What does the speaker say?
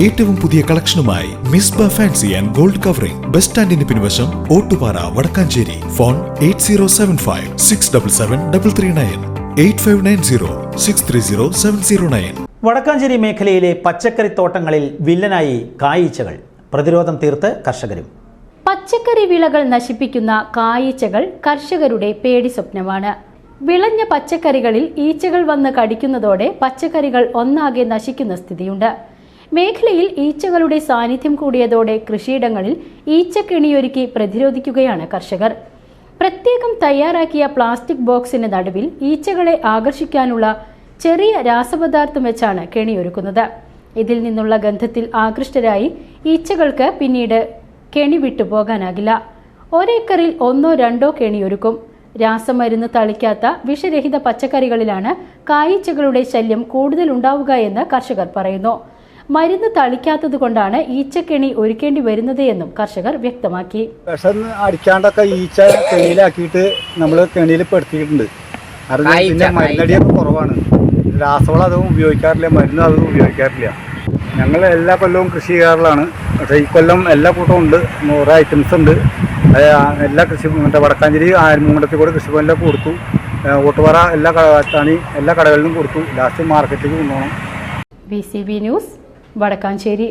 ഏറ്റവും പുതിയ കളക്ഷനുമായി Misba fancy and gold covering. Bus സ്റ്റാൻഡിന് പിൻവശം Ottupara Vadakkanchery. Phone eight zero seven five six double seven double three nine. Eight five nine zero six three zero seven zero nine. Vadakkanchery മേഖലയിലെ പച്ചക്കറിത്തോട്ടങ്ങളിൽ വില്ലനായി കായീച്ചകൾ പ്രതിരോധം തീർത്ത് കർഷകരും. പച്ചക്കറി വിളകൾ നശിപ്പിക്കുന്ന കായീച്ചകൾ കർഷകരുടെ പേടി സ്വപ്നമാണ്. വിളഞ്ഞ പച്ചക്കറികളിൽ ഈച്ചകൾ വന്ന് കടിക്കുന്നതോടെ പച്ചക്കറികൾ ഒന്നാകെ നശിക്കുന്ന സ്ഥിതിയുണ്ട്. മേഖലയിൽ ഈച്ചകളുടെ സാന്നിധ്യം കൂടിയതോടെ കൃഷിയിടങ്ങളിൽ ഈച്ചക്കെണിയൊരുക്കി പ്രതിരോധിക്കുകയാണ് കർഷകർ. പ്രത്യേകം തയ്യാറാക്കിയ പ്ലാസ്റ്റിക് ബോക്സിന് നടുവിൽ ഈച്ചകളെ ആകർഷിക്കാനുള്ള ചെറിയ രാസപദാർത്ഥം വെച്ചാണ് കെണിയൊരുക്കുന്നത്. ഇതിൽ നിന്നുള്ള ഗന്ധത്തിൽ ആകൃഷ്ടരായി ഈച്ചകൾക്ക് പിന്നീട് കെണി വിട്ടു പോകാനാകില്ല. ഒരേക്കറിൽ ഒന്നോ രണ്ടോ കെണിയൊരുക്കും. രാസമരുന്ന് തളിക്കാത്ത വിഷരഹിത പച്ചക്കറികളിലാണ് കായീച്ചകളുടെ ശല്യം കൂടുതൽ ഉണ്ടാവുക എന്ന് കർഷകർ പറയുന്നു. മരുന്ന് തളിക്കാത്തത് കൊണ്ടാണ് ഈച്ചക്കെണി ഒരുക്കേണ്ടി വരുന്നത് എന്നും കർഷകർ വ്യക്തമാക്കി. വിഷം അടിക്കാണ്ടൊക്കെ ഈച്ച കെണിയിലാക്കിയിട്ട് നമ്മൾ കെണിയിൽ പെടുത്തിയിട്ടുണ്ട് പിന്നെ മരുന്നടിയൊക്കെ കുറവാണ്. രാസവളം അതും ഉപയോഗിക്കാറില്ല മരുന്നും അതും ഉപയോഗിക്കാറില്ല. ഞങ്ങൾ എല്ലാ കൊല്ലവും കൃഷി ചെയ്യാറുള്ളതാണ്. പക്ഷേ ഈ കൊല്ലം എല്ലാ കൂട്ടവും ഉണ്ട് നൂറ് ഐറ്റംസ് ഉണ്ട്. എല്ലാ കൃഷി മറ്റേ വടക്കാഞ്ചേരി ആയിരമൂണ്ടത്തിൽ കൂടെ കൃഷിഭവനിലൊക്കെ കൊടുത്തു. ഓട്ടുപാറ എല്ലാ തണി എല്ലാ കടകളിലും കൊടുത്തു. ലാസ്റ്റ് മാർക്കറ്റിലേക്ക് കൊണ്ടുപോകണം. B C B news Vadakkanchery